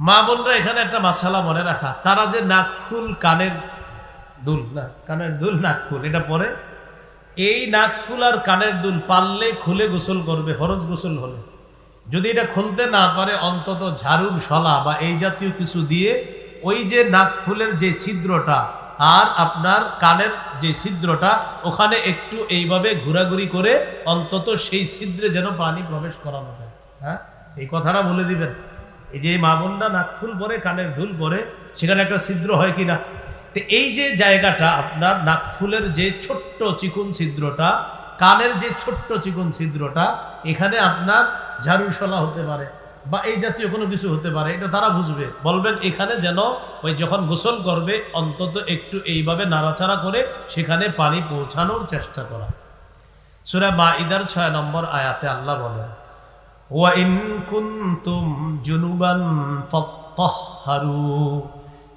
মা বোনরা এখানে একটা মাসালা মনে রাখা। তারা যে নাকফুল কানের দুল, না, কানের দুল নাকফুল এটা পরে। এই নাকফুল আর কানের দুল পারলে খুলে গোসল করবে, ফরজ গোসল হলে। যদি এটা খুলতে না পারে, অন্তত ঝাড়ুর শলা বা এই জাতীয় কিছু দিয়ে ওই যে নাকফুলের যে ছিদ্রটা আর আপনার কানের যে ছিদ্রটা, ওখানে একটু এইভাবে ঘোরাঘুরি করে অন্তত সেই ছিদ্রে যেন পানি প্রবেশ করানো যায়। হ্যাঁ? এই কথাটা বলে দিবেন। এই যে মা বোনরা নাকফুল পরে কানের দুল পরে সেখানে একটা ছিদ্র হয় কিনা? তো এই যে জায়গাটা, আপনার নাকফুলের যে ছোট্ট চিকুন ছিদ্রটা, কানের যে ছোট্ট চিকুন ছিদ্রটা, এখানে আপনার ঝাড়ুশলা হতে পারে বা এই জাতীয় কোনো কিছু হতে পারে, এটা তারা বুঝবে। বলবেন, এখানে যেন ওই যখন গোসল করবে, অন্তত একটু এইভাবে নাড়াচাড়া করে সেখানে পানি পৌঁছানোর চেষ্টা করা। সুরা মা ইদার ছয় নম্বর আয়াতে আল্লাহ বলেন ওয়াইন কুনতুম জুনুবান ফাত্তাহহারু।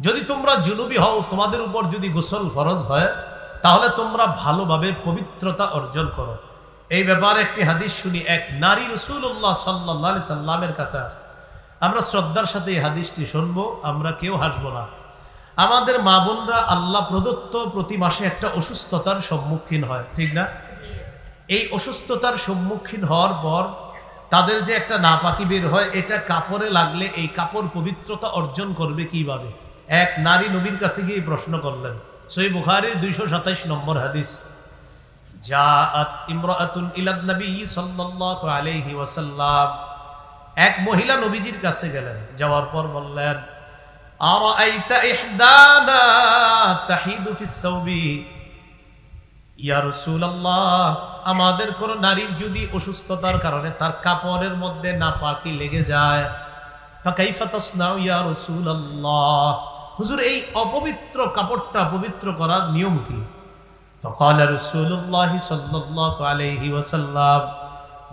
যদি তোমরা জুনুবি হও, তোমাদের উপর যদি গোসল ফরজ হয়, তাহলে তোমরা ভালোভাবে পবিত্রতা অর্জন করো। এই ব্যাপারে একটি হাদিস শুনি, এক নারী রসুল্লাহ সাল্লাহ সাল্লামের কাছে আসছে। আমরা শ্রদ্ধার সাথে এই হাদিসটি শুনব, আমরা কেউ হাসবো না। আমাদের মা বোনরা আল্লাহ প্রদত্ত প্রতি মাসে একটা অসুস্থতার সম্মুখীন হয়, ঠিক না? এই অসুস্থতার সম্মুখীন হওয়ার পর তাদের যে একটা নাপাকি বের হয়, এটা কাপড়ে লাগলে এই কাপড় পবিত্রতা অর্জন করবে কীভাবে? এক, নারী নবীর কাছে গিয়ে প্রশ্ন করলেন। সই বুখারির দুইশো সাতাইশ নম্বর হাদিস। জাআত ইমরাআতুন ইলা নবী সাল্লাল্লাহু আলাইহি ওয়াসাল্লাম। এক মহিলা নবীজির কাছে গেলেন, যাওয়ার পর বললেন, আরাআইতা ইহদানা তাহিদু ফিস ইয়ারসুল্লাহ আমাদের কোনো নারীর যদি অসুস্থতার কারণে তার কাপড়ের মধ্যে নাপাকি লেগে যায় হুজুর, এই অপবিত্র কাপড়টা পবিত্র করার নিয়ম কি? ফকাল রসুল্লাহ সাল্লাহ আলহি ওসাল্লাম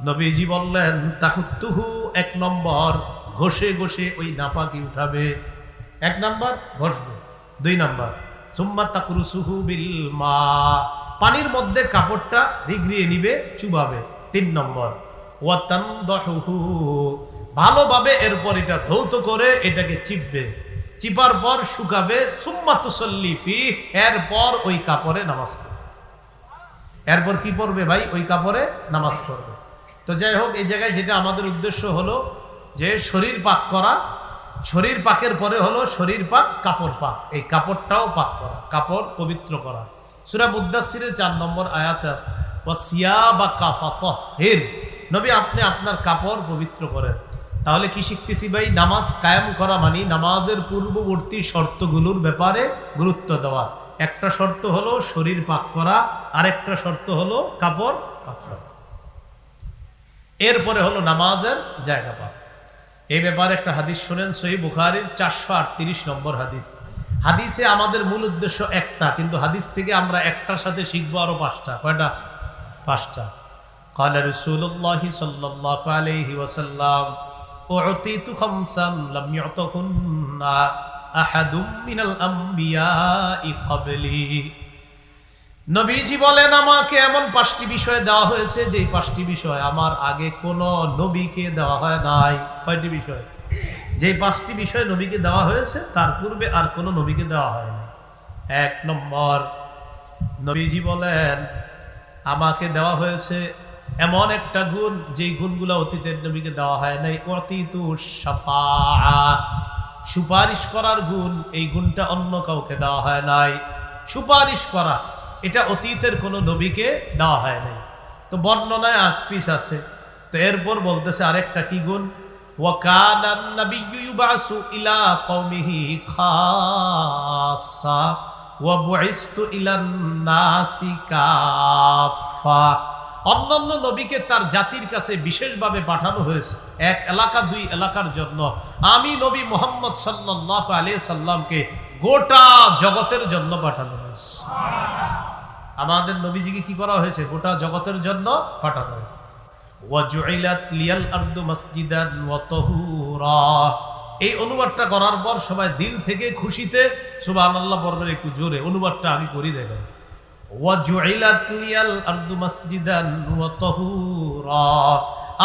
নবীজি বললেন, তাহুত্তুহু, এক নম্বর, ঘষে ঘষে ওই নাপাকি উঠাবে। এক নম্বর, ঘষবে। দুই নম্বর, সুম্মা তাকরুসুহু বিল মা। পানির মধ্যে কাপড়টা রিগড়িয়ে নিবে, চুবাবে। তিন নম্বর ভালোভাবে এরপর এটা ধৌত করে এটাকে চিপবে। চিপার পর শুকাবে, সুম্মা এরপর ওই কাপড়ে নামাজ পড়বে। এরপর কি পড়বে ভাই? ওই কাপড়ে নামাজ পড়বে। তো যাই হোক, এই জায়গায় যেটা আমাদের উদ্দেশ্য হলো যে শরীর পাক করা, শরীর পাকের পরে হলো শরীর পাক, কাপড় পাক। এই কাপড়টাও পাক করা, কাপড় পবিত্র করা। সুরা মুদাসিরের চার নম্বর আয়াতে আছে সিয়া বা কাফাত হের নবী আপনি আপনার কাপড় পবিত্র করেন। তাহলে কি শিখতেছি ভাই? নামাজ কায়েম করা মানে নামাজের পূর্ববর্তী শর্তগুলোর ব্যাপারে গুরুত্ব দেওয়া। একটা শর্ত হলো শরীর পাক করা, আরেকটা শর্ত হলো কাপড় পাক করা। এরপরে হলো নামাজের জায়গা পাক এই ব্যাপারে একটা হাদিস শোনেন, সহি বুখারির চারশো আটত্রিশ নম্বর হাদিস। হাদিসে আমাদের মূল উদ্দেশ্য একটা কিন্তু হাদিস থেকে আমরা একটার সাথে শিখবো আরো পাঁচটা কয়টা পাঁচটা قال رسول الله صلى الله عليه وسلم أعطيت خمسا لم يعطهن أحد من الأنبياء قبلي নবীজি বলেন আমাকে এমন পাঁচটি বিষয় দেওয়া হয়েছে যে পাঁচটি বিষয় আমার আগে কোনো নবীকে দেওয়া হয় নাই কয়টি বিষয় যে পাঁচটি বিষয় নবীকে দেওয়া হয়েছে, তার পূর্বে আর কোনো নবীকে দেওয়া হয়নি। এক নম্বর, নবীজি বলেন, আমাকে দেওয়া হয়েছে এমন একটা গুণ, যেই গুণগুলো অতীতের নবীকে দেওয়া হয় নাই। অতীতু সাফা সুপারিশ করার গুণ, এই গুণটা অন্য কাউকে দেওয়া হয় নাই। সুপারিশ করা, এটা অতীতের কোনো নবীকে দেওয়া হয় নাই। তো বর্ণনায় আগ পিস আছে। তো এরপর বলতেছে আরেকটা কি গুণ? وكان النبي يبعث إلى قومه خاصة وبعثت إلى الناس كافة অন্যান্য নবীকে তার জাতির কাছে বিশেষভাবে পাঠানো হয়েছে এক এলাকা দুই এলাকার জন্য আমি নবী মোহাম্মদ সাল্লাহ আলিয়া সাল্লামকে গোটা জগতের জন্য পাঠানো হয়েছে আমাদের নবীজিকে কি করা হয়েছে গোটা জগতের জন্য পাঠানো হয়েছে ওয়াজুইলাত লিয়াল আরদু মাসজিদান ওয়া তাহুরা। এই অনুবাদটা করার পর সবাই দিল থেকে খুশিতে সুবহানাল্লাহ পড়বেন একটু জোরে অনুবাদটা আমি করি দেখেন। ওয়াজুইলাত লিয়াল আরদু মাসজিদান ওয়া তাহুরা।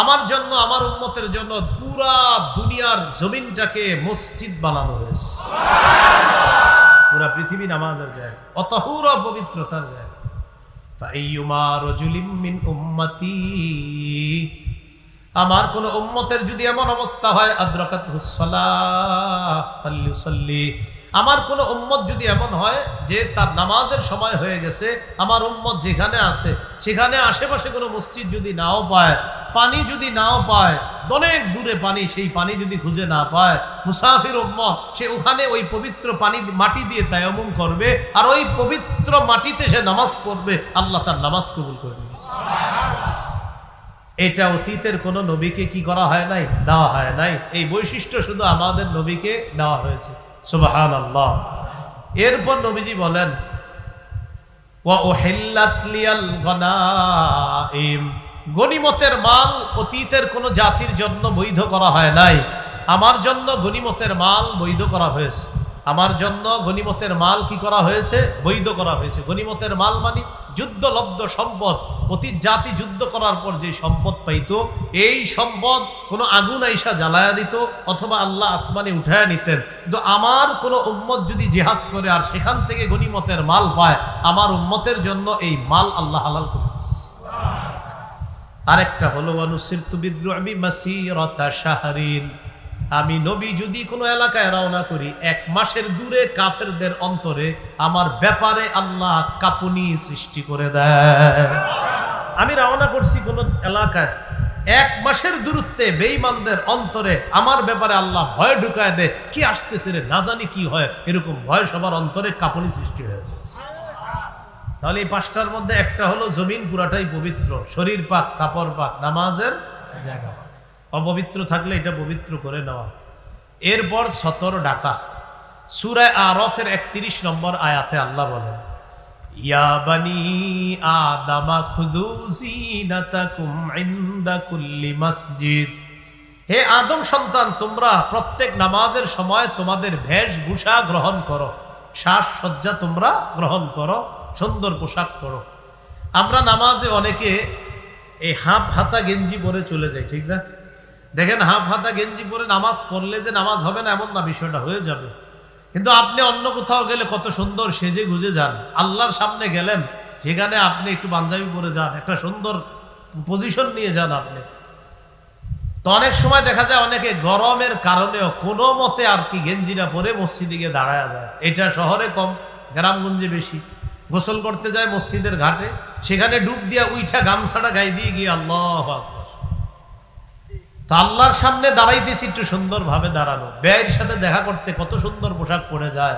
আমার জন্য আমার উন্মতের জন্য পুরা দুনিয়ার জমিনটাকে মসজিদ বানানো হয়েছে। পুরা পৃথিবী নামাজের জায়গা। অতহুর পবিত্রতার জায়গা। ফাইয়ুমা রজুলিম মিন উম্মতি। আমার কোন উম্মতের যদি এমন অবস্থা হয় আদ্রাকাত ফাল্লিউসাল্লি আমার কোন উম্মত যদি এমন হয় যে তার নামাজের সময় হয়ে গেছে, আমার উম্মত যেখানে আছে, সেখানে আশেপাশে কোনো মসজিদ যদি নাও পায়, পানি যদি নাও পায়, অনেক দূরে পানি, সেই পানি যদি খুঁজে না পায়, মুসাফির উম্মত, সে ওখানে ওই পবিত্র পানি মাটি দিয়ে তায়ামুম করবে, আর ওই পবিত্র মাটিতে সে নামাজ পড়বে, আল্লাহ তার নামাজ কবুল করবে এটা অতীতের কোন নবীকে কি করা হয় নাই? দেওয়া হয় নাই। এই বৈশিষ্ট্য শুধু আমাদের নবীকে দেওয়া হয়েছে। সুবাহান আল্লাহ এরপর নবীজি বলেন গনিমতের মাল অতীতের কোন জাতির জন্য বৈধ করা হয় নাই। আমার জন্য গনিমতের মাল বৈধ করা হয়েছে। আমার জন্য গনিমতের মাল কি করা হয়েছে? বৈধ করা হয়েছে। গনিমতের মাল মানে যুদ্ধলব্ধ সম্পদ। অতীত জাতি যুদ্ধ করার পর যে সম্পদ পাইত, এই সম্পদ কোনো আগুন আইসা জ্বালায়া দিত অথবা আল্লাহ আসমানে উঠায়া নিতেন। কিন্তু আমার কোনো উম্মত যদি জেহাদ করে আর সেখান থেকে গনিমতের মাল পায়, আমার উম্মতের জন্য এই মাল আল্লাহ হালাল করে। আরেকটা হলো অনুসিরতু বিদ্রোহী মাসিরতা শাহরিন। আমি নবী যদি কোনো এলাকায় রওনা করি, এক মাসের দূরে কাফেরদের অন্তরে আমার ব্যাপারে আল্লাহ কাপুনি সৃষ্টি করে দেয়। আমি রওনা করছি কোন এলাকায়, এক মাসের দূরত্বে বেঈমানদের অন্তরে আমার ব্যাপারে আল্লাহ ভয় ঢুকায় দেয়, কি আসতেছে রে, না জানি কি হয়, এরকম ভয় সবার অন্তরে কাপুনি সৃষ্টি হয়ে যাচ্ছে তাহলে এই পাঁচটার মধ্যে একটা হলো জমিন, পুরাটাই পবিত্র, শরীর পাক, কাপড় পাক, নামাজের জায়গা অপবিত্র থাকলে এটা পবিত্র করে নেওয়া। এরপর সতর ডাকা। সুরায় আরফের একত্রিশ নম্বর আয়াতে আল্লাহ বলেন, ইয়া বানি আদামা খুদু জিনাতাকুম ইনদা কুল্লি মসজিদ। হে আদম সন্তান, তোমরা প্রত্যেক নামাজের সময় তোমাদের বেশভূষা গ্রহণ করো। শ্বাস সজ্জা তোমরা গ্রহণ করো, সুন্দর পোশাক করো আমরা নামাজে অনেকে এই হাফ হাতা গেঞ্জি পরে চলে যাই, ঠিক না? দেখেন হাফ হাতা গেঞ্জি পরে নামাজ পড়লে যে নামাজ হবে না এমন না, বিষয়টা হয়ে যাবে। কিন্তু আপনি অন্য কোথাও গেলে কত সুন্দর সেজে গুজে যান। আল্লাহর সামনে গেলেন, সেখানে আপনি একটু পাঞ্জাবি পরে যান, একটা সুন্দর পজিশন নিয়ে যান আপনি। তো অনেক সময় দেখা যায় অনেকে গরমের কারণেও কোনো মতে আর কি গেঞ্জিরা পরে মসজিদে গিয়ে দাঁড়ায় যায়। এটা শহরে কম, গ্রামগঞ্জে বেশি। গোসল করতে যায় মসজিদের ঘাটে, সেখানে ডুব দিয়া উইঠা গামছাটা গায়ে দিয়ে গিয়ে আল্লাহ আকবার। আল্লাহর সামনে দাঁড়াইতেছি একটু সুন্দর ভাবে দাঁড়ানো। ব্যয়ের সাথে দেখা করতে কত সুন্দর পোশাক পরে যায়।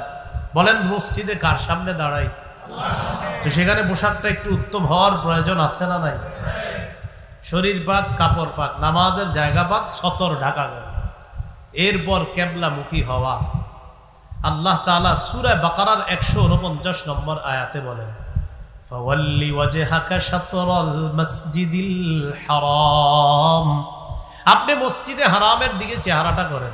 বলেন, মসজিদে কার সামনে দাঁড়াই? তো সেখানে পোশাকটা একটু উত্তম হওয়ার প্রয়োজন আছে না নাই? শরীর পাক, কাপড় পাক, নামাজের জায়গা পাক, সতর ঢাকা এরপর কেবলামুখী হওয়া। আল্লাহ তাআলা সূরা বাকারার একশো উনপঞ্চাশ নম্বর আয়াতে বলেন, ফাওয়াল্লি ওয়াজহাকা শাতরাল মসজিদিল হারাম। আপনি মসজিদে হারামের দিকে চেহারাটা করেন।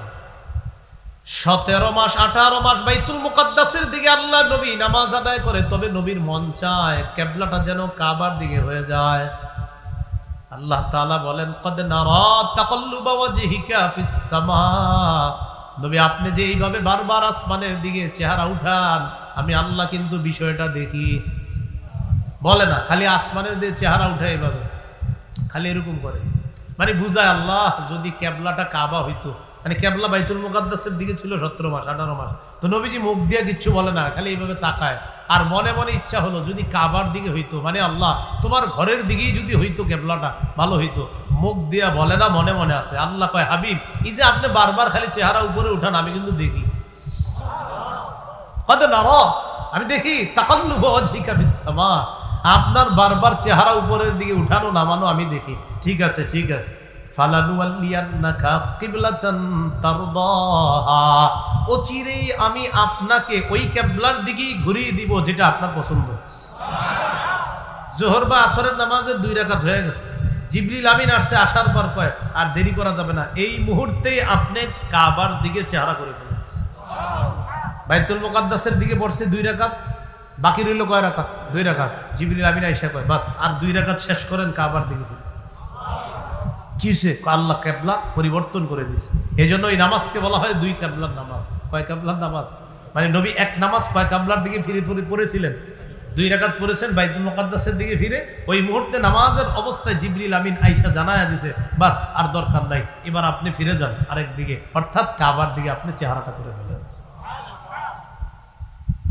সতেরো মাস, আঠারো মাস বাইতুল মুকাদ্দাসের দিকে আল্লাহ নবী নামাজ আদায় করে, তবে নবীর মন চায় কেবলাটা যেন কাবার দিকে হয়ে যায়। আল্লাহ তাআলা বলেন, কদ সামা। নবী, আপনি যে এইভাবে বারবার আসমানের দিকে চেহারা উঠান, আমি আল্লাহ কিন্তু বিষয়টা দেখি। বলে না, খালি আসমানের দিকে চেহারা উঠে এইভাবে। খালি এরকম করে। মানে বুঝায়, আল্লাহ, যদি ক্যাবলাটা কাবা হইতো। মানে ক্যাবলা বাইতুল মুকাদ্দাসের দিকে ছিল সতেরো মাস, আঠারো মাস। তো নবীজি মুখ দিয়ে কিচ্ছু বলে না, খালি এইভাবে তাকায়। আর মনে মনে ইচ্ছা হলো, যদি কাবার দিকে হইতো মানে আল্লাহ, তোমার ঘরের দিকেই যদি হইতো ক্যাবলাটা ভালো হইতো। মুখ দিয়া বলে না, মনে মনে আছে। আল্লাহ কয়, হাবিব, এই যে আপনি বারবার খালি চেহারা উপরে উঠান, আমি কিন্তু দেখি। কত নার, আমি দেখি তাকাল্লু বিসমা আপনার বারবার চেহারা উপরের দিকে উঠানো, নামানো আমি দেখি। ঠিক আছে ঠিক আছে। আমি আপনাকে ওই কেবলার দিকেই ঘুরিয়ে দিব যেটা আপনার পছন্দ। জোহর বা আসরের নামাজের দুই রাকাত হয়ে গেছে। জিবরিল আমিন আসছে আসার পর কয় আর দেরি করা যাবে না। এই মুহূর্তেই আপনি কাবার দিকে চেহারা করে ফেলেছে বাইতুল মুকাদ্দাসের দিকে পড়ছে দুই রাকাত। বাকি রইল কয় রাকাত? দুই রাকাত। জিবরিল আমিন আইসা কয়, বাস, আর দুই রাকাত শেষ করেন কাবার দিকে ফিরে। কি আল্লাহ কেবলা পরিবর্তন করে দিছে এই জন্য এই নামাজকে বলা হয় দুই কেবলার নামাজ। কয় কেবলার নামাজ? মানে নবী এক নামাজ কয় কাবলার দিকে ফিরে ফিরে পড়েছিলেন। দুই রাকাত পড়েছেন বাইদুল মুকাদ্দাসের দিকে ফিরে। ওই মুহূর্তে নামাজের অবস্থায় জিবরিল আমিন আইসা জানায়া দিছে, বাস, আর দরকার নাই, এবার আপনি ফিরে যান আরেক দিকে। অর্থাৎ কাবার দিকে আপনি চেহারাটা করে ফেলেন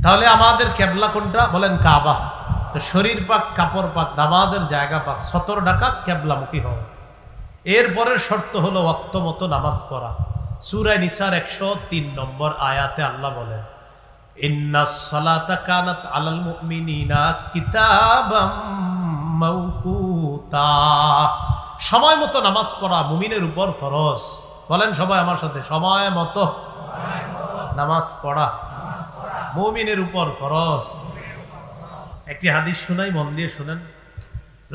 তাহলে আমাদের কেবলা কোনটা? বলেন কাবা। তো শরীর পাক, কাপড় পাক, নামাজের জায়গা পাক, সতর ডাকা কেবলামুখী হওয়া। এরপরের শর্ত হলো অক্ত মতো নামাজ পড়া। সুরায় নিসার একশো তিন নম্বর আয়াতে আল্লাহ বলেন সময় মতো নামাজ পড়া মুমিনের উপর ফরজ। বলেন সবাই আমার সাথে, সময় মতো নামাজ পড়া। মুমিনের উপর ফরজ। একটি হাদিস শুনাই, মন দিয়ে শুনেন।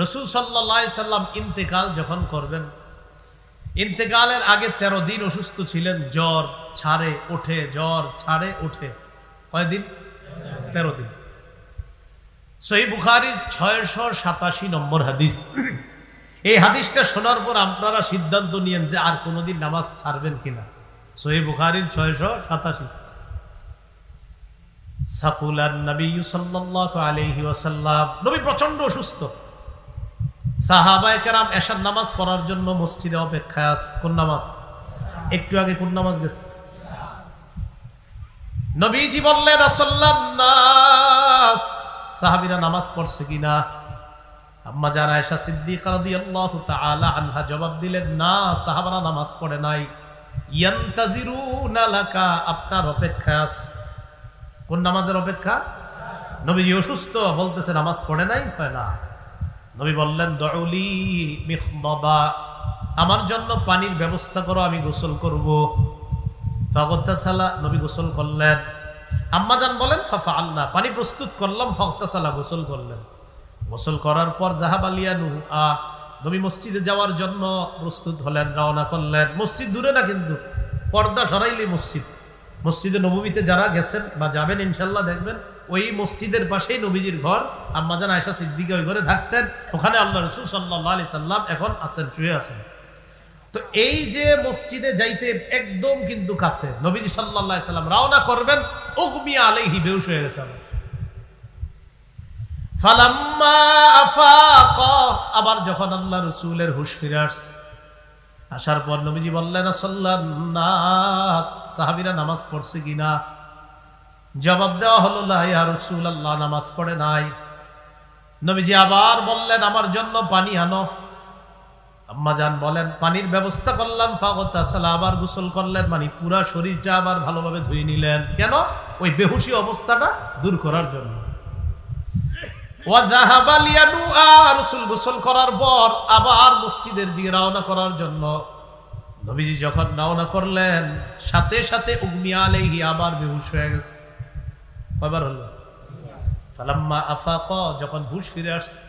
রসুল সাল্লাহ সাল্লাম ইন্তেকাল যখন করবেন, ইন্তেকালের আগে তেরো দিন অসুস্থ ছিলেন, জ্বর ছাড়ে ওঠে, জ্বর ছাড়ে ওঠে। কয়দিন তেরো দিন। সহি বুখারির ছয়শো সাতাশি নম্বর হাদিস। এই হাদিসটা শোনার পর আপনারা সিদ্ধান্ত নিয়েন যে আর কোনোদিন নামাজ ছাড়বেন কিনা। সহি বুখারির ছয়শো সাতাশি। সাকুলান নবী সাল্লাল্লাহু আলাইহি ওয়াসাল্লাম। নবী প্রচণ্ড অসুস্থ। সাহাবায়ে কেরাম নামাজ পড়ার জন্য মসজিদে অপেক্ষায় আস কোন নামাজ? একটু আগে কোন নামাজ গেছে? নবীজি বললেন নাস। সাহাবীরা নামাজ পড়ছে কিনা? আম্মা জান আয়েশা সিদ্দিকা তাআলা আনহা জবাব দিলেন, না, সাহাবারা নামাজ পড়ে নাই। ইয়ান্তাজিরুনা আপনার অপেক্ষায় আছে। কোন নামাজের অপেক্ষা? নবীজি অসুস্থ, বলতেছে, নামাজ পড়ে নাই? কয়, না। নবী বললেন, দউলি মিখবাবা আমার জন্য পানির ব্যবস্থা করো, আমি গোসল করব। ফাগতাসালা, নবী গোসল করলেন। আম্মাজান বলেন ফাফা আল্লাহ পানি প্রস্তুত করলাম, ফাগতাসালা, গোসল করলেন। গোসল করার পর জাহাবালিয়া নু আ নবী মসজিদে যাওয়ার জন্য প্রস্তুত হলেন, রওনা করলেন। মসজিদ দূরে না কিন্তু, পর্দা সরাইলি মসজিদ। মসজিদে নবীতে যারা গেছেন বা যাবেন ইনশাল্লাহ দেখবেন, ওই মসজিদের পাশেই নবীজির ঘর। আম্মাজান আয়সা সিদ্দিকে ওই ঘরে থাকতেন। ওখানে আল্লাহ রসুল সাল্লাহ আলি সাল্লাম এখন আছেন, শুয়ে আছেন। তো এই যে মসজিদে যাইতে একদম কিন্তু কাছে, নবীজি সাল্লাহ সাল্লাম রওনা করবেন উকমিয়া আলাইহি বেউস হয়ে গেছে আবার। যখন আল্লাহ রসুলের হুশ ফিরে আসার পর নবীজি বললেন সাহাবিরা নামাজ পড়ছে কিনা? জবাব দেওয়া হলো রসুল আল্লাহ নামাজ পড়ে নাই। নবীজি আবার বললেন, আমার জন্য পানি আনো। আম্মাজান বলেন, পানির ব্যবস্থা করলেন ফাগতাসালা আবার গোসল করলেন মানে পুরা শরীরটা আবার ভালোভাবে ধুয়ে নিলেন। কেন? ওই বেহুশি অবস্থাটা দূর করার জন্য। রসুল গোসল করার পর আবার মসজিদের দিকে রওনা করার জন্য। নবীজি যখন রওনা করলেন, সাথে সাথে উগমিয়া আলাইহি আবার বেহুশ হয়ে গেছে। কয়বার হলো? ফালাম্মা আফাক, যখন হুশ ফিরে আসছে।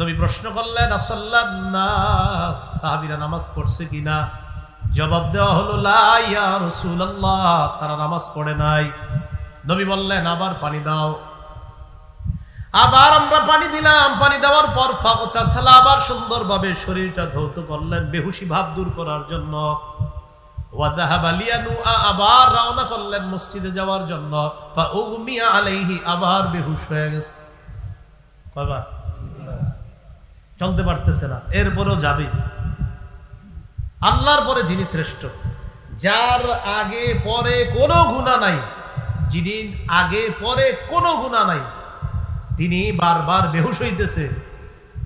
নবী প্রশ্ন করলেন সাহাবিরা নামাজ পড়ছে কিনা? জবাব দেওয়া হলো লাইয়া রসুল্লাহ তারা নামাজ পড়ে নাই। নবী বললেন, আবার পানি দাও। আবার আমরা পানি দিলাম, পানি দেওয়ার পর ফাগতাসালা আবার সুন্দরভাবে শরীরটা ধৌত করলেন বেহুশি ভাব দূর করার জন্য। আবার রওনা করলেন মসজিদে যাওয়ার জন্য। আলাইহি, আবার বেহুশ হয়ে গেছে। কয়বার? চলতে পারতেছে না, এরপরেও যাবে। আল্লাহর পরে যিনি শ্রেষ্ঠ, যার আগে পরে কোনো গুণা নাই, যিনি আগে পরে কোনো গুণা নাই তিনি বারবার বেহুশ হইতেছে।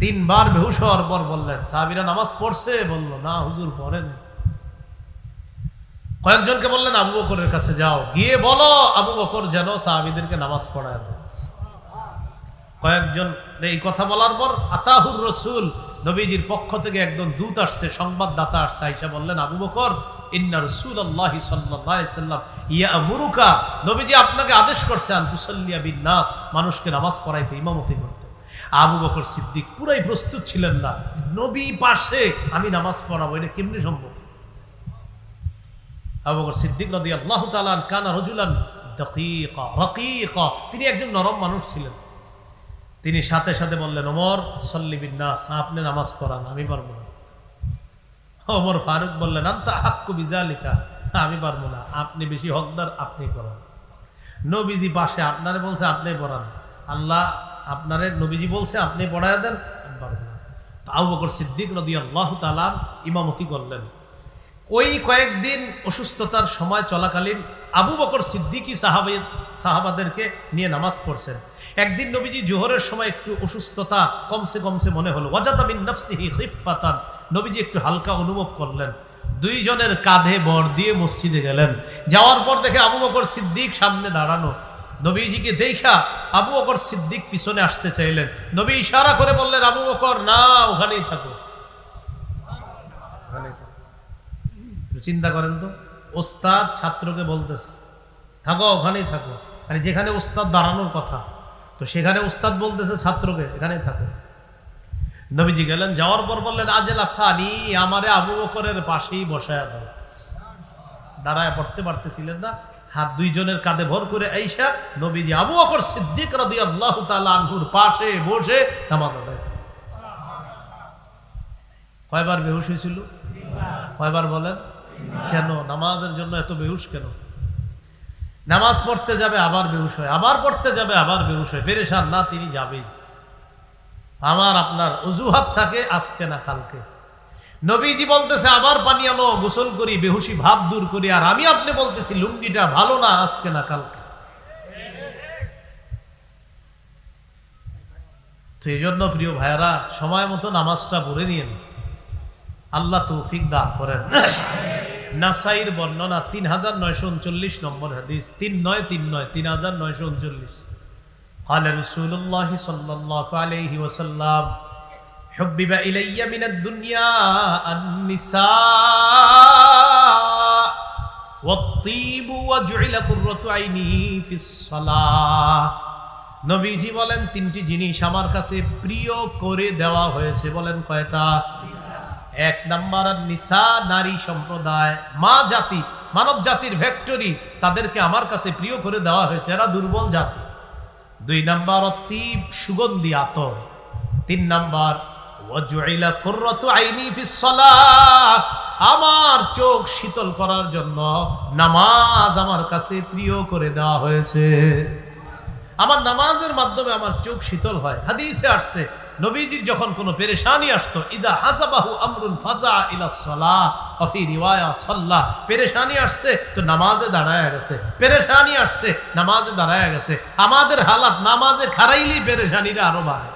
তিনবার বেহুশ হওয়ার পর বললেন, সাহাবিরা নামাজ পড়ছে? বলল, না, হুজুর পড়ে না কয়েকজনকে বললেন, আবু বকরের কাছে যাও। গিয়ে বলো, আবু বকর যেন সাহাবিদেরকে নামাজ পড়ায় দেয় কয়েকজন এই কথা বলার পর আতাহুর রসুল নবীজির পক্ষ থেকে একজন দূত আসছে, সংবাদদাতা আসছে, আইসা বললেন, আবু বকর, ইন্না রসুল আল্লাহ সাল্লাম ইয়া মুরুকা নবীজি আপনাকে আদেশ মানুষকে নামাজ পড়াইতে, ইমামতি করতে। আবু বকর সিদ্দিক পুরাই প্রস্তুত ছিলেন না, নবী পাশে আমি নামাজ পড়াবো, এটা কেমনি সম্ভব? আবু বকর সিদ্দিক নদী আল্লাহ তালান কানা রজুলান তিনি একজন নরম মানুষ ছিলেন। তিনি সাথে সাথে বললেন, ওমর, সল্লি বিন্যাস আপনি নামাজ পড়ান, আমি পারব না। ওমর ফারুক বললেন, আন্তা হাক্কু বিজালিকা? আমি পারব না। আপনি বেশি হকদার, আপনি করান নবীজি পাশে আপনারে বলছে, আপনি পড়ান আল্লাহ আপনারে নবীজি বলছে, আপনি পড়ায় দেন, আমি পারব না। তো আবু বকর সিদ্দিক নদী আল্লাহ তালান ইমামতি করলেন। ওই কয়েকদিন অসুস্থতার সময় চলাকালীন আবু বকর সিদ্দিকি সাহাবে, সাহাবাদেরকে নিয়ে নামাজ পড়ছেন। একদিন নবীজি জোহরের সময় একটু অসুস্থতা কমসে কমসে মনে হলো। ওয়াজাদাবিন নফসিহি খিফাতান নবীজি একটু হালকা অনুভব করলেন। দুইজনের কাঁধে বর দিয়ে মসজিদে গেলেন। যাওয়ার পর দেখে আবু বকর সিদ্দিক সামনে দাঁড়ানো। নবীজিকে দেখা আবু বকর সিদ্দিক পিছনে আসতে চাইলেন। নবী ইশারা করে বললেন, আবু বকর, না, ওখানেই থাকো। চিন্তা করেন তো, ওস্তাদ ছাত্রকে বলতেছে, থাকো, ওখানেই থাকো। মানে যেখানে ওস্তাদ দাঁড়ানোর কথা, তো সেখানে ওস্তাদ বলতেছে ছাত্রকে, এখানেই থাকো। নবীজি গেলেন, যাওয়ার পর বললেন, আজেলা সানি আমারে আবু বকরের পাশেই বসায় দাঁড়ায় পড়তে পারতেছিলেন না, হাত দুইজনের কাঁধে ভর করে আইসা নবীজি আবু বকর সিদ্দিক রাদিয়াল্লাহু তাআলা আনহুর পাশে বসে নামাজ আদায় কয়বার বেহুশ হয়েছিল? কয়বার বলেন? কেন? নামাজের জন্য এত বেহুশ কেন? নামাজ পড়তে যাবে, আবার বেহুশ হয়, আবার পড়তে যাবে, আবার বেহুশ হয়। পেরেশান না, তিনি যাবেই। আমার আপনার অজুহাত থাকে আজকে না কালকে। নবীজি বলতেছে, আবার পানি আনো, গোসল করি, বেহুশি ভাব দূর করি। আর আমি আপনি বলতেছি, লুঙ্গিটা ভালো না আজকে না কালকে? তো এই জন্য প্রিয় ভাইয়ারা, সময় মতো নামাজটা পড়ে নিয়েন। আল্লাহ তৌফিক দান করেন। নাসাইর বর্ণনা তিন হাজার নয়শো উনচল্লিশ নম্বর হাদিস। তিন নয় তিন নয়, তিন হাজার নয়শো উনচল্লিশ। قال رسول الله صلى الله عليه وسلم حبب إلي من الدنيا النساء والطيب وجعل قرة عيني في الصلاة নবীজি বলেন তিনটি জিনিস আমার কাছে প্রিয় করে দেওয়া হয়েছে বলেন কয়টা এক নাম্বার নিসা নারী সম্প্রদায় মা জাতি মানব জাতির ভেক্টরি তাদেরকে আমার কাছে প্রিয় করে দেওয়া হয়েছে এরা দুর্বল জাতি দুই নাম্বার অতীব সুগন্ধি আতর, তিন নাম্বার আমার চোখ শীতল করার জন্য নামাজ আমার কাছে প্রিয় করে দেওয়া হয়েছে। আমার নামাজের মাধ্যমে আমার চোখ শীতল হয়। হাদিসে আসছে নবীজির যখন কোনো পেরেশানি আসতো, ইদা হাজাবাহু আমরুন ফাজা ইলা সলাহ অফি রিওয়ায়া সাল্লাহ। পেরেশানি আসছে তো নামাজে দাঁড়ায় গেছে। পেরেশানি আসছে, নামাজে দাঁড়ায় গেছে। আমাদের হালাত নামাজে খারাইলেই পেরেশানিটা আরও বাড়ে।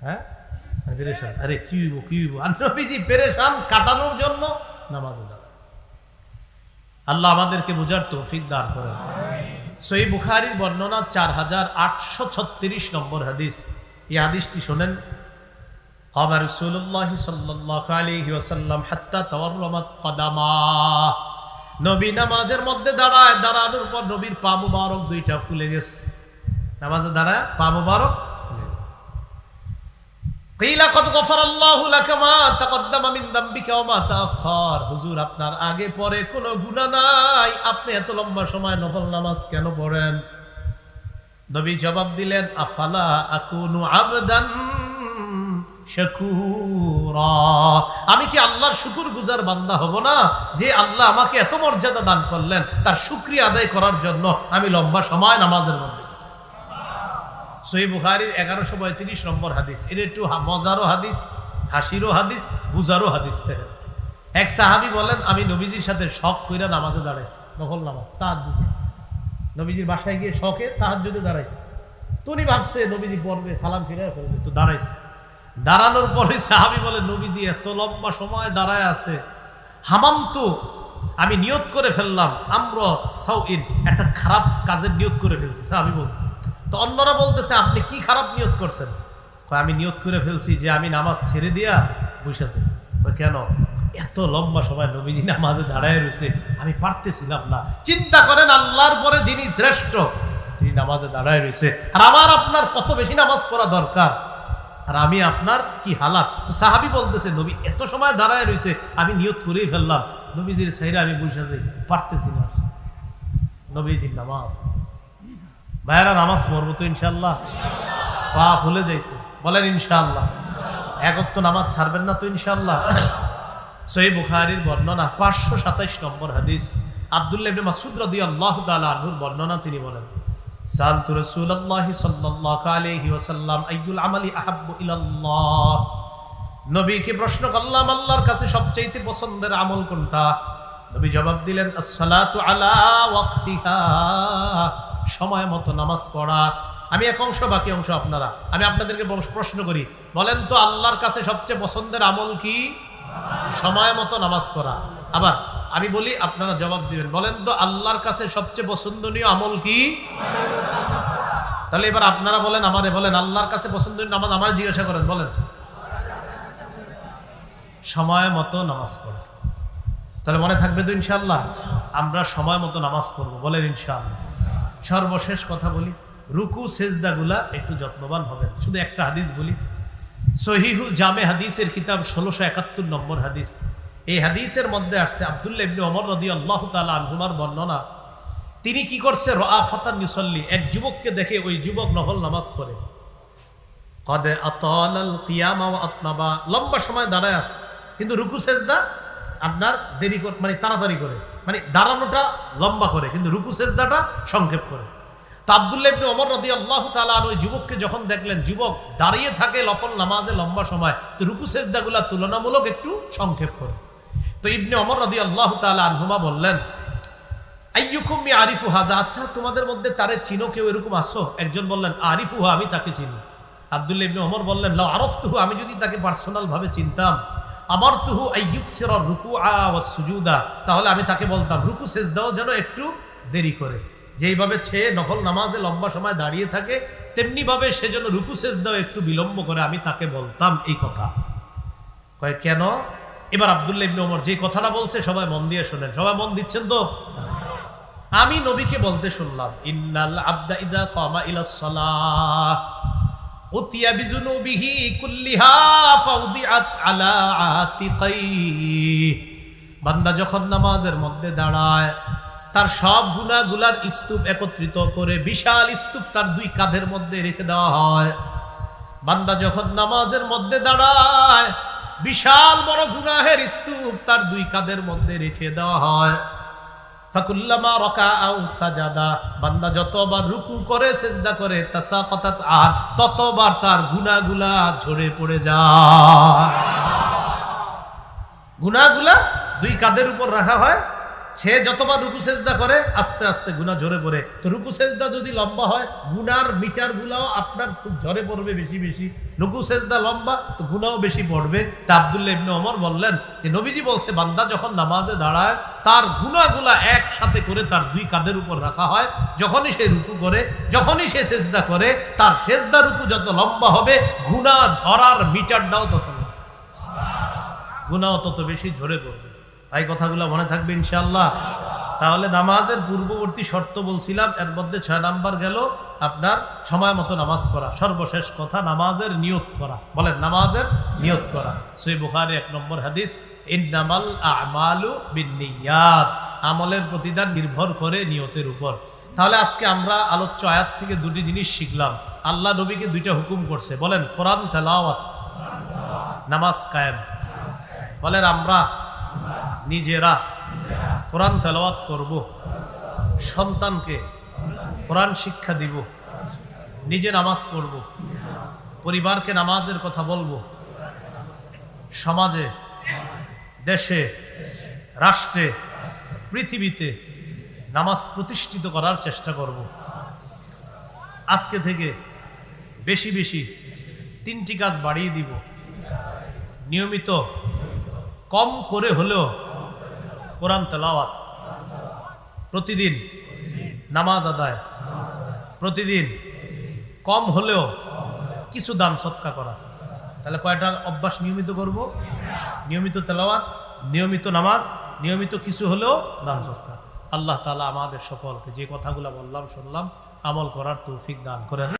হ্যাঁ? পেরেশান। আরে কি হইব? আর নবীজি পেরেশান কাটানোর জন্য নামাজে দাঁড়ায়। আল্লাহ আমাদেরকে বোঝার তৌফিক দান করেন। সই বুখারির বর্ণনা চার হাজার আটশো ছত্রিশ নম্বর হাদিস। এই হাদিসটি শোনেন আমার রসুল্লাহ সাল্লাহ আলহি ওসাল্লাম হাত্তা তওয়ারমাত কদামা। নবী নামাজের মধ্যে দাঁড়ায়, দাঁড়ানোর পর নবীর পা মুবারক দুইটা ফুলে গেছে। নামাজে দাঁড়ায়, পা মুবারক নাই। আপনি এত লম্বা সময় নামাজ কেন পড়েন? জবাব দিলেন, আফালা আমি কি আল্লাহর শুকুর গুজার বান্দা হব না যে আল্লাহ আমাকে এত মর্যাদা দান করলেন? তার শুক্রিয়া আদায় করার জন্য আমি লম্বা সময় নামাজের মধ্যে সই বুখারির এগারোশো পঁয়ত্রিশ নম্বর হাদিস। এটা একটু মজারও হাদিস, হাসিরও হাদিস, বুজারও হাদিস থেকে। এক সাহাবি বলেন, আমি নবীজির সাথে শখ কইরা নামাজে দাঁড়াইছি নকল নামাজ তাহার নবীজির বাসায় গিয়ে শখে তাহার যদি দাঁড়াইছি। তো উনি ভাবছে, নবীজি পড়বে, সালাম ফিরে ফেলবে, তো দাঁড়াইছে। দাঁড়ানোর পরে সাহাবি বলে, নবীজি এত লম্বা সময় দাঁড়ায় আছে, হামাম তো, আমি নিয়ত করে ফেললাম, আমরা সাউইন, একটা খারাপ কাজের নিয়ত করে ফেলছি। সাহাবি বলতেছে তো অন্যরা বলতেছে, আপনি কি খারাপ নিয়ত করছেন? আমি নিয়ত করে ফেলছি যে আমি নামাজ ছেড়ে দিয়া বসেছি কেন? এত লম্বা সময় নবীজি নামাজে দাঁড়ায় রয়েছে, আমি পারতেছিলাম না। চিন্তা করেন, আল্লাহর পরে যিনি শ্রেষ্ঠ, তিনি নামাজে দাঁড়ায় রয়েছে। আর আমার আপনার কত বেশি নামাজ পড়া দরকার? আর আমি আপনার কি হালাত? তো সাহাবি বলতেছে, নবী এত সময় দাঁড়ায় রয়েছে, আমি নিয়ত করেই ফেললাম। নবীজির সাইরে আমি বসে পারতেছি না। নবীজির নামাজ। ভাইয়ারা, নামাজ পড়ব তো ইনশাল্লাহ পা ফুলে যাইতো বলেন ইনশাল্লাহ একক তো নামাজ ছাড়বেন না তো ইনশাল্লাহ সহি বুখারির বর্ণনা, পাঁচশো সাতাইশ নম্বর হাদিস। আব্দুল্লাহ মাসুদ রাদিয়াল্লাহু তাআলা আনহুর বর্ণনা তিনি বলেন, সালতু সাল্লাল্লাহু আলাইহি ওয়াসাল্লাম, আইয়ুল আমালি আহাব্বু ইলাল্লাহ? নবীকে প্রশ্ন করলাম, আল্লাহর কাছে সবচেয়ে পছন্দের আমল কোনটা? নবী জবাব দিলেন, আসসালাতু আলা ওয়াক্তিহা। সময় মতো নামাজ পড়া। আমি এক অংশ, বাকি অংশ আপনারা। আমি আপনাদেরকে প্রশ্ন করি, বলেন তো আল্লাহর কাছে সবচেয়ে পছন্দের আমল কি? সময় মতো নামাজ পড়া। আবার আমি বলি, আপনারা জবাব দিবেন, বলেন তো আল্লাহর কাছে সবচেয়ে পছন্দনীয় আমল কি? তাহলে এবার আপনারা বলেন, আমারে বলেন, আল্লাহর কাছে পছন্দনীয় নামাজ আমার জিজ্ঞাসা করেন, বলেন। সময় মতো নামাজ পড়া। তাহলে মনে থাকবে তো ইনশাল্লাহ আমরা সময় মতো নামাজ পড়ব, বলেন ইনশাআল্লাহ। সর্বশেষ কথা বলি, রুকু, সেজদাগুলা একটু যত্নবান হবেন। শুধু একটা হাদিস বলি, সহিহুল জামে হাদিসের কিতাব ষোলোশো একাত্তর নম্বর হাদিস। এই হাদিসের মধ্যে আসছে আবদুল্লাহ ইবনে ওমর রদি আল্লাহ তালা আনহুমার বর্ণনা। তিনি কি করছে? রাফাতান নিসল্লি এক যুবককে দেখে ওই যুবক নফল নামাজ পড়ে। কদে আতালাল কিয়ামা আতনাবা। লম্বা সময় দাঁড়ায় আস কিন্তু রুকু, সেজদা আপনার দেরি মানে তাড়াতাড়ি করে। মানে দাঁড়ানোটা লম্বা করে, কিন্তু রুকু সেজদাটা সংক্ষেপ করে। তো আবদুল্লাহ ইবনে ওমর রাদিয়াল্লাহু তাআলা ওই যুবককে যখন দেখলেন, যুবক দাঁড়িয়ে থাকে লফল নামাজে লম্বা সময়, তো রুকু সেজদাগুলা তুলনামূলক একটু সংক্ষেপ করে। তো ইবনে ওমর রাদিয়াল্লাহু তাআলা আনহুমা বললেন, আইয়ুকুম মি আরিফু হাজা আচ্ছা তোমাদের মধ্যে তারে চিনো, কেউ এরকম আসো? একজন বললেন আরিফু আমি তাকে চিনি। আব্দুল্লাহ ইবনে ওমর বললেন, লাউ আরফতুহু, আমি যদি তাকে পার্সোনাল ভাবে চিনতাম আমার তুহু আইয়ুকসির রুকু সুজুদা। তাহলে আমি তাকে বলতাম, রুকু সেজদাও যেন একটু দেরি করে। যেইভাবে সে নফল নামাজে লম্বা সময় দাঁড়িয়ে থাকে তেমনি ভাবে সে যেন রুকু সেজদাও একটু বিলম্ব করে আমি তাকে বলতাম এই কথা। কয়, কেন? এবার আব্দুল্লাহ ইবনে ওমর যে কথাটা বলছে সবাই মন দিয়ে শোনেন। সবাই মন দিচ্ছেন তো? আমি নবীকে বলতে শুনলাম, ইন্নাল আবদা ইদা কামা ইলা সালাহ। উতিয়া বিজুনুবিহি কুল্লিহা ফাউদিআত আলা বান্দা যখন নামাজের মধ্যে দাঁড়ায়, তার সব গুনাহগুলার স্তূপ একত্রিত করে বিশাল স্তূপ তার দুই কাঁধের মধ্যে রেখে দেওয়া হয়। বান্দা যখন নামাজের মধ্যে দাঁড়ায়, বিশাল বড় গুনাহের স্তূপ তার দুই কাঁধের মধ্যে রেখে দেওয়া হয়। ফাকুল্লামা রকা আউ সাজাদা, বান্দা যতবার রুকু করে, সেজদা করে তাসা কথা আর ততবার তার গুনাগুলা ঝরে পড়ে যায়। গুনাগুলা দুই কাদের উপর রাখা হয় সে যতবার রুকু সেজদা করে, আস্তে আস্তে গুনাহ ঝরে পড়ে। তো রুকু সেজদা যদি লম্বা হয় গুনার মিটার গুলাও আপনার খুব ঝরে পড়বে বেশি বেশি। রুকু সেজদা লম্বা, তো গুনাও বেশি পড়বে। তা আব্দুল্লাহ ইবনে ওমর বললেন যে, নবীজি বলছে, বান্দা যখন নামাজে দাঁড়ায়, তার গুনাগুলা একসাথে করে তার দুই কাঁধের উপর রাখা হয়। যখনই সে রুকু করে, যখনই সে সেজদা করে, তার সেজদা রুকু যত লম্বা হবে গুনাহ ঝরার মিটারটাও তত গুনাও তত বেশি ঝরে পড়বে। এই কথাগুলো মনে থাকবে ইনশাল্লাহ তাহলে নামাজের পূর্ববর্তী শর্ত বলছিলাম, এর মধ্যে ছয় নাম্বার গেল আপনার সময় মতো নামাজ পড়া। সর্বশেষ কথা, নামাজের নিয়ত করা। বলেন, নামাজের নিয়ত করা। সই বুখারি এক নম্বর হাদিস আমালু বিনিয়াত আমলের প্রতিদান নির্ভর করে নিয়তের উপর। তাহলে আজকে আমরা আলোচ্য আয়াত থেকে দুটি জিনিস শিখলাম। আল্লাহ নবীকে দুইটা হুকুম করছে। বলেন, কোরআন তেলাওয়াত, নামাজ কায়েম। বলেন, আমরা নিজেরা কোরআন তেলাওয়াত করব, সন্তানকে কোরআন শিক্ষা দিব, নিজে নামাজ পড়ব, পরিবারকে নামাজের কথা বলব, সমাজে, দেশে, রাষ্ট্রে, পৃথিবীতে নামাজ প্রতিষ্ঠিত করার চেষ্টা করব। আজকে থেকে বেশি বেশি তিনটি কাজ বাড়িয়ে দিব। নিয়মিত কম করে হলেও কোরআন তেলাওয়াত। প্রতিদিন নামাজ আদায়। প্রতিদিন কম হলেও কিছু দান সৎকা করা। তাহলে কয়টা অভ্যাস নিয়মিত করব? নিয়মিত তেলাওয়াত, নিয়মিত নামাজ, নিয়মিত কিছু হলেও দান সৎকার। আল্লাহ তালা আমাদের সকলকে যে কথাগুলো বললাম, শুনলাম, আমল করার তৌফিক দান করেন।